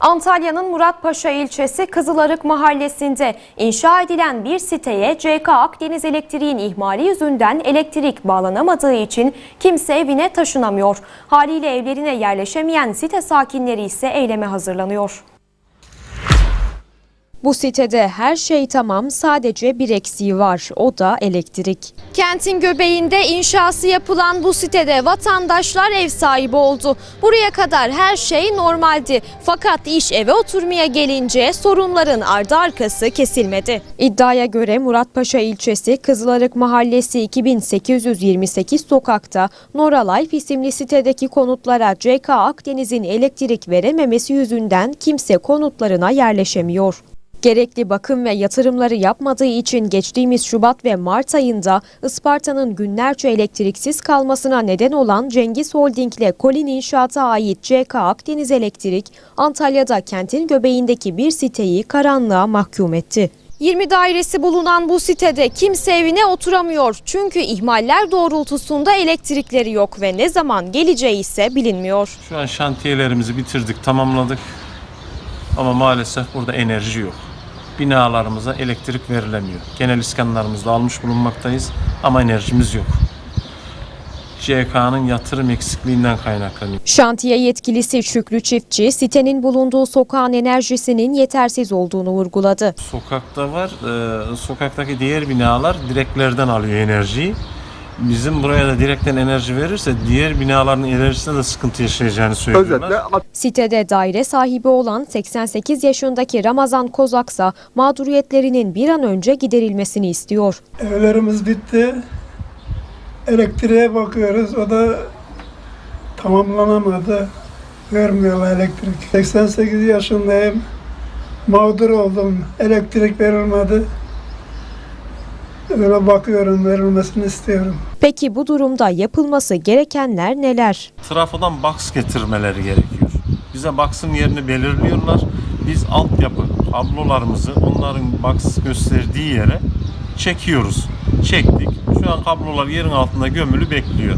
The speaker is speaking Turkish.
Antalya'nın Muratpaşa ilçesi Kızılarık mahallesinde inşa edilen bir siteye CK Akdeniz Elektriğin ihmali yüzünden elektrik bağlanamadığı için kimse evine taşınamıyor. Haliyle evlerine yerleşemeyen site sakinleri ise eyleme hazırlanıyor. Bu sitede her şey tamam sadece bir eksiği var o da elektrik. Kentin göbeğinde inşası yapılan bu sitede vatandaşlar ev sahibi oldu. Buraya kadar her şey normaldi. Fakat iş eve oturmaya gelince sorunların ardı arkası kesilmedi. İddiaya göre Muratpaşa ilçesi Kızılarık Mahallesi 2828 sokakta Nora Life isimli sitedeki konutlara CK Akdeniz'in elektrik verememesi yüzünden kimse konutlarına yerleşemiyor. Gerekli bakım ve yatırımları yapmadığı için geçtiğimiz Şubat ve Mart ayında Isparta'nın günlerce elektriksiz kalmasına neden olan Cengiz Holding ile Kolin İnşaat'a ait CK Akdeniz Elektrik, Antalya'da kentin göbeğindeki bir siteyi karanlığa mahkum etti. 20 dairesi bulunan bu sitede kimse evine oturamıyor. Çünkü ihmaller doğrultusunda elektrikleri yok ve ne zaman geleceği ise bilinmiyor. Şu an şantiyelerimizi bitirdik, tamamladık. Ama maalesef burada enerji yok. Binalarımıza elektrik verilemiyor. Genel iskanlarımızda almış bulunmaktayız ama enerjimiz yok. JK'nın yatırım eksikliğinden kaynaklanıyor. Şantiye yetkilisi Şükrü Çiftçi, sitenin bulunduğu sokağın enerjisinin yetersiz olduğunu vurguladı. Sokakta var, e, sokaktaki diğer binalar direklerden alıyor enerjiyi. Bizim buraya da direkten enerji verirse diğer binaların enerjisinde de sıkıntı yaşayacağını söylüyorlar. Özetle Sitede daire sahibi olan 88 yaşındaki Ramazan Kozaksa mağduriyetlerinin bir an önce giderilmesini istiyor. evlerimiz bitti. Elektriğe bakıyoruz. O da tamamlanamadı. Vermiyorlar elektrik. 88 yaşındayım. Mağdur oldum. Elektrik verilmedi. Öyle bakıyorum. Verilmesini istiyorum. Peki bu durumda yapılması gerekenler neler? trafodan box getirmeleri gerekiyor. Bize box'ın yerini belirliyorlar. Biz altyapı kablolarımızı onların box gösterdiği yere çekiyoruz. Çektik. Şu an kablolar yerin altında gömülü bekliyor.